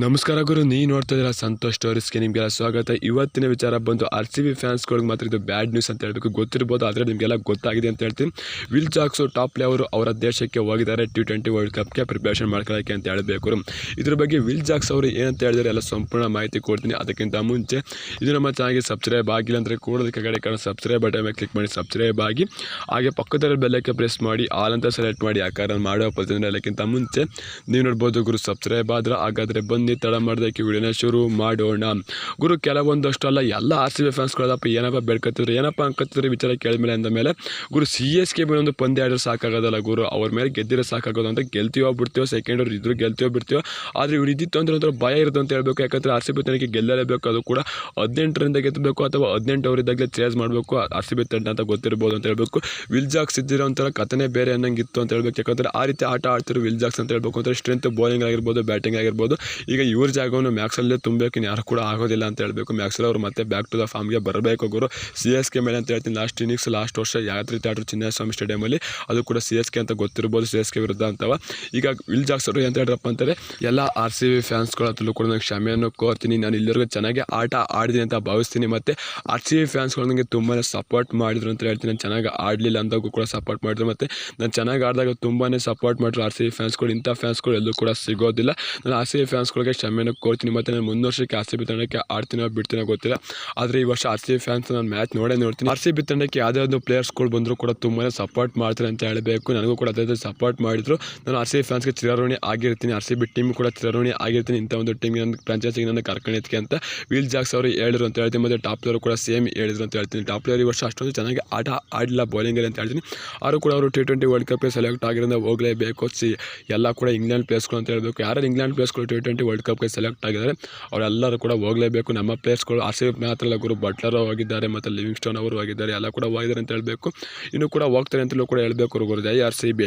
ನಮಸ್ಕಾರ ಗುರು ನೀ ನೋಡ್ತಾ ಇದ್ದೀರಾ ಸಂತೋಷ್ ಸ್ಟೋರೀಸ್ಗೆ ನಿಮಗೆಲ್ಲ ಸ್ವಾಗತ. ಇವತ್ತಿನ ವಿಚಾರ ಬಂದು ಆರ್ ಸಿ ಬಿ ಫ್ಯಾನ್ಸ್ಗಳಿಗೆ ಮಾತ್ರ ಇದು ಬ್ಯಾಡ್ ನ್ಯೂಸ್ ಅಂತ ಹೇಳಬೇಕು. ಗೊತ್ತಿರ್ಬೋದು, ಆದರೆ ನಿಮಗೆಲ್ಲ ಗೊತ್ತಾಗಿದೆ ಅಂತ ಹೇಳ್ತೀನಿ. ವಿಲ್ ಜಾಕ್ಸು ಟಾಪ್ ಅವರು ಅವರ ದೇಶಕ್ಕೆ ಹೋಗಿದ್ದಾರೆ. ಟಿ ಟ್ವೆಂಟಿ ವರ್ಲ್ಡ್ ಕಪ್ಗೆ ಪ್ರಿಪ್ರೇಷನ್ ಮಾಡ್ಕೊಳ್ಳೋಕ್ಕೆ ಅಂತ ಹೇಳಬೇಕು ಇದ್ರ ಬಗ್ಗೆ ವಿಲ್ ಜಾಕ್ಸ್ ಅವರು ಏನಂತ ಹೇಳಿದರೆ ಎಲ್ಲ ಸಂಪೂರ್ಣ ಮಾಹಿತಿ ಕೊಡ್ತೀನಿ ಅದಕ್ಕಿಂತ ಮುಂಚೆ. ಇದು ನಮ್ಮ ಚಾನಲ್ಗೆ ಸಬ್ಸ್ಕ್ರೈಬ್ ಆಗಿಲ್ಲ ಅಂದರೆ ಕೂಡೋದಕ್ಕೆ ಕಡೆ ಕಾರಣ ಸಬ್ಸ್ಕ್ರೈಬ್ ಬಟನ್ ಮೇಲೆ ಕ್ಲಿಕ್ ಮಾಡಿ ಸಬ್ಸ್ಕ್ರೈಬ್ ಆಗಿ. ಹಾಗೆ ಪಕ್ಕದಲ್ಲಿ ಬೆಲ್ಲಕ್ಕೆ ಪ್ರೆಸ್ ಮಾಡಿ ಆಲ್ ಅಂತ ಸೆಲೆಕ್ಟ್ ಮಾಡಿ, ಆ ಕಾರಣ ಮಾಡೋ ಪ್ರತಿದಿನ ಎಲ್ಲಕ್ಕಿಂತ ಮುಂಚೆ. ನೀವು ನೋಡ್ಬೋದು ಗುರು ಸಬ್ಸ್ಕ್ರೈಬ್ ಆದರೆ ಹಾಗಾದರೆ ಬನ್ನಿ ತಡ ಮಾಡೋದಕ್ಕೆ ವಿಡಿಯೋನ ಶುರು ಮಾಡೋಣ. ಗುರು ಕೆಲವೊಂದಷ್ಟು ಅಲ್ಲ ಎಲ್ಲ ಆರ್ ಸಿ ಬಿ ಫ್ಯಾನ್ಸ್ಗಳದಪ್ಪ ಏನಪ್ಪ ಬೇಡ್ಕತ್ತಿದ್ರು? ಏನಪ್ಪ ಅಂಕತ್ತಿದ್ರೆ ವಿಚಾರ ಕೇಳಿದ್ಮೇಲೆ ಅಂದ ಮೇಲೆ, ಗುರು ಸಿ ಎಸ್ ಕೆ ಮೇಲೆ ಒಂದು ಪಂದ್ಯ ಆಡಿದ್ರೆ ಸಾಕಾಗೋದಲ್ಲ ಗುರು. ಅವ್ರ ಮೇಲೆ ಗೆದ್ದಿರೋ ಸಾಕಾಗೋದು ಅಂತ ಗೆಲ್ತೀವೋ ಬಿಡ್ತೀವೋ ಸೆಕೆಂಡ್ ಅವ್ರು ಇದ್ರು ಗೆಲ್ತೀವೋ ಬಿಡ್ತೀವೋ ಆದರೆ ಇವ್ರು ಇದ್ದಿತ್ತು ಅಂದ್ರೆ ಒಂಥರ ಭಯ ಇರುತ್ತೆ ಅಂತ ಹೇಳ್ಬೇಕು. ಯಾಕಂದರೆ ಆರ್ ಸಿ ಬಿ ತನಕ ಗೆಲ್ಲಲೇಬೇಕು. ಅದು ಕೂಡ ಹದಿನೆಂಟರಿಂದ ಗೆದ್ದಬೇಕು ಅಥವಾ ಹದಿನೆಂಟು ಅವರಿದ್ದಾಗಲೇ ಚೇಸ್ ಮಾಡಬೇಕು. ಆರ್ ಸಿ ಬಿ ತಂಡ ಅಂತ ಗೊತ್ತಿರ್ಬೋದು ಅಂತ ಹೇಳ್ಬೇಕು. ವಿಲ್ ಜಾಕ್ಸ್ ಇದ್ದಿರೋ ಒಂಥರ ಕಥನೆ ಬೇರೆ ಅನ್ನಂಗಿತ್ತು ಅಂತ ಹೇಳ್ಬೇಕು. ಯಾಕಂದರೆ ಆ ರೀತಿ ಆಟ ಆಡ್ತಿರೋ ವಿಲ್ ಜಾಕ್ಸ್ ಅಂತ ಹೇಳ್ಬೇಕು. ಅಂದರೆ ಸ್ಟ್ರೆಂತ್ ಬೌಲಿಂಗ್ ಆಗಿರ್ಬೋದು ಬ್ಯಾಟಿಂಗ್ ಆಗಿರ್ಬೋದು. ಈಗ ಇವ್ರ ಜಾಗವನ್ನು ಮ್ಯಾಕ್ಸಲ್ಲೇ ತುಂಬಬೇಕು ಯಾರು ಕೂಡ ಆಗೋದಿಲ್ಲ ಅಂತ ಹೇಳಬೇಕು. ಮ್ಯಾಕ್ಸಲ್ ಅವರು ಮತ್ತೆ ಬ್ಯಾಕ್ ಟು ದ ಫಾರ್ಮ್ಗೆ ಬರಬೇಕು ಗುರು. ಸಿ ಎಸ್ ಕೆ ಮೇಲೆ ಅಂತ ಹೇಳ್ತೀನಿ ಲಾಸ್ಟ್ ಇನ್ನಿಂಗ್ಸ್ ಲಾಸ್ಟ್ ವರ್ಷ ಯಾವ ರೀತಿ ಆಡ್ರು ಚಿನ್ನಸ್ವಾಮಿ ಸ್ಟೇಡಿಯಮಲ್ಲಿ ಅದು ಕೂಡ ಸಿ ಎಸ್ ಕೆ ಅಂತ ಗೊತ್ತಿರ್ಬೋದು ಸಿ ಎಸ್ ಕೆ ವಿರುದ್ಧ ಅಂತವ. ಈಗ ವಿಲ್ ಜಾಕ್ಸ್ ಅಂತ ಎಂತ ಹೇಳ್ರಪ್ಪ ಅಂತಾರೆ, ಎಲ್ಲ ಆರ್ ಸಿ ಬಿ ಫ್ಯಾನ್ಸ್ಗಳ ಕೂಡ ನಾನು ಕ್ಷಮೆಯನ್ನು ಕೋರ್ತೀನಿ. ನಾನು ಇಲ್ಲಿವರೆಗೂ ಚೆನ್ನಾಗಿ ಆಟ ಆಡಿದ್ದೀನಿ ಅಂತ ಭಾವಿಸ್ತೀನಿ. ಮತ್ತು ಆರ್ ಸಿ ಬಿ ಫ್ಯಾನ್ಸ್ಗಳು ನನಗೆ ತುಂಬಾ ಸಪೋರ್ಟ್ ಮಾಡಿದ್ರು ಅಂತ ಹೇಳ್ತೀನಿ. ನಾನು ಚೆನ್ನಾಗಿ ಆಡಲಿಲ್ಲ ಅಂದಾಗೂ ಕೂಡ ಸಪೋರ್ಟ್ ಮಾಡಿದ್ರು. ಮತ್ತು ನಾನು ಚೆನ್ನಾಗಿ ಆಡಿದಾಗ ತುಂಬಾ ಸಪೋರ್ಟ್ ಮಾಡಿದ್ರು ಆರ್ ಸಿ ಬಿ ಫ್ಯಾನ್ಸ್ಗಳು ಇಂಥ ಫ್ಯಾನ್ಸ್ಗಳು ಎಲ್ಲೂ ಕೂಡ ಸಿಗೋದಿಲ್ಲ. ನಾನು ಆರ್ ಸಿ ಬಿ ಫ್ಯಾನ್ಸ್ಗಳಿಗೆ ಕ್ಷಮೆಯನ್ನು ಕೋರ್ತೀನಿ, ಮತ್ತು ನಾನು ಮುಂದೆ ವರ್ಷಕ್ಕೆ ಆರ್ ಸಿ ಬಿ ತಂಡಕ್ಕೆ ಆಡ್ತೀನೋ ಬಿಡ್ತೀನೋ ಗೊತ್ತಿಲ್ಲ. ಆದರೆ ಈ ವರ್ಷ ಆರ್ ಸಿ ಬಿ ಫ್ಯಾನ್ಸ್ ನಾನು ಮ್ಯಾಚ್ ನೋಡೇ ನೋಡ್ತೀನಿ. ಆರ್ ಸಿ ಬಿ ತಂಡಕ್ಕೆ ಯಾವುದೇ ಒಂದು ಪ್ಲೇಯರ್ಸ್ಗಳು ಬಂದರೂ ಕೂಡ ತುಂಬಾ ಸಪೋರ್ಟ್ ಮಾಡ್ತಾರೆ ಅಂತ ಹೇಳಬೇಕು. ನನಗೂ ಕೂಡ ಅದೇ ಸಪೋರ್ಟ್ ಮಾಡಿದ್ರು. ನಾನು ಆರ್ ಸಿ ಬಿ ಫ್ಯಾನ್ಸ್ಗೆ ಚಿರಾರೋಣಿ ಆಗಿರ್ತೀನಿ. ಆರ್ ಸಿ ಬಿ ಟೀಮ್ ಕೂಡ ಚಿರಾರೋಣಿ ಆಗಿರ್ತೀನಿ. ಇಂಥ ಒಂದು ಟೀಮ್ ನನ್ನ ಫ್ರಾಂಚೈಸಿಗೆ ನನ್ನ ಕರ್ಕೊಂಡಿದ್ದಕ್ಕೆ ಅಂತ ವಿಲ್ ಜಾಕ್ಸ್ ಅವರು ಹೇಳಿದ್ರು ಅಂತ ಹೇಳ್ತೀನಿ. ಮತ್ತು ಟಾಪ್ ಪ್ಲೇಯರ್ ಕೂಡ ಸೇಮ್ ಹೇಳಿದ್ರು ಅಂತ ಹೇಳ್ತೀನಿ. ಟಾಪ್ ಪ್ಲೇಯರ್ ಈ ವರ್ಷ ಅಷ್ಟೊಂದು ಚೆನ್ನಾಗಿ ಆಟ ಆಡಲಿಲ್ಲ ಬೌಲಿಂಗಲ್ಲಿ ಅಂತ ಹೇಳ್ತೀನಿ. ಅವರು ಕೂಡ ಅವರು ಟಿ ಟ್ವೆಂಟಿ ವರ್ಲ್ಡ್ ಕಪ್ಗೆ ಸೆಲೆಕ್ಟ್ ಆಗಿರೋದ್ರಿಂದ ಹೋಗಲೇಬೇಕು. ಸಿ ಎಲ್ಲ ಕೂಡ ಇಂಗ್ಲೆಂಡ್ ಪ್ಲೇಸ್ಗಳು ಅಂತ ಹೇಳಬೇಕು. ಯಾರು ಇಂಗ್ಲೆಂಡ್ ಪ್ಲೇಸ್ಗಳು ಟಿ ಟ್ವೆಂಟಿ ವರ್ಲ್ಡ್ ಕಪ್ಗೆ ಸೆಲೆಕ್ಟ್ ಆಗಿದ್ದಾರೆ. ಅವರೆಲ್ಲರೂ ಕೂಡ ಹೋಗಲೇಬೇಕು. ನಮ್ಮ ಪ್ಲೇಯರ್ಸ್ಗಳು ಆರ್ ಸಿ ಬಿ ಗುರು ಬಟ್ಲರ್ ಹೋಗಿದ್ದಾರೆ ಮತ್ತು ಲಿವಿಂಗ್ ಸ್ಟೋನ್ ಅವರು ಹೋಗಿದ್ದಾರೆ ಎಲ್ಲ ಕೂಡ ಹೋಗಿದ್ದಾರೆ ಅಂತ ಹೇಳಬೇಕು. ಇನ್ನು ಕೂಡ ಹೋಗ್ತಾರೆ ಅಂತಲೂ ಕೂಡ ಹೇಳಬೇಕು ಗುರು ಜೈ ಆರ್ ಸಿ ಬಿ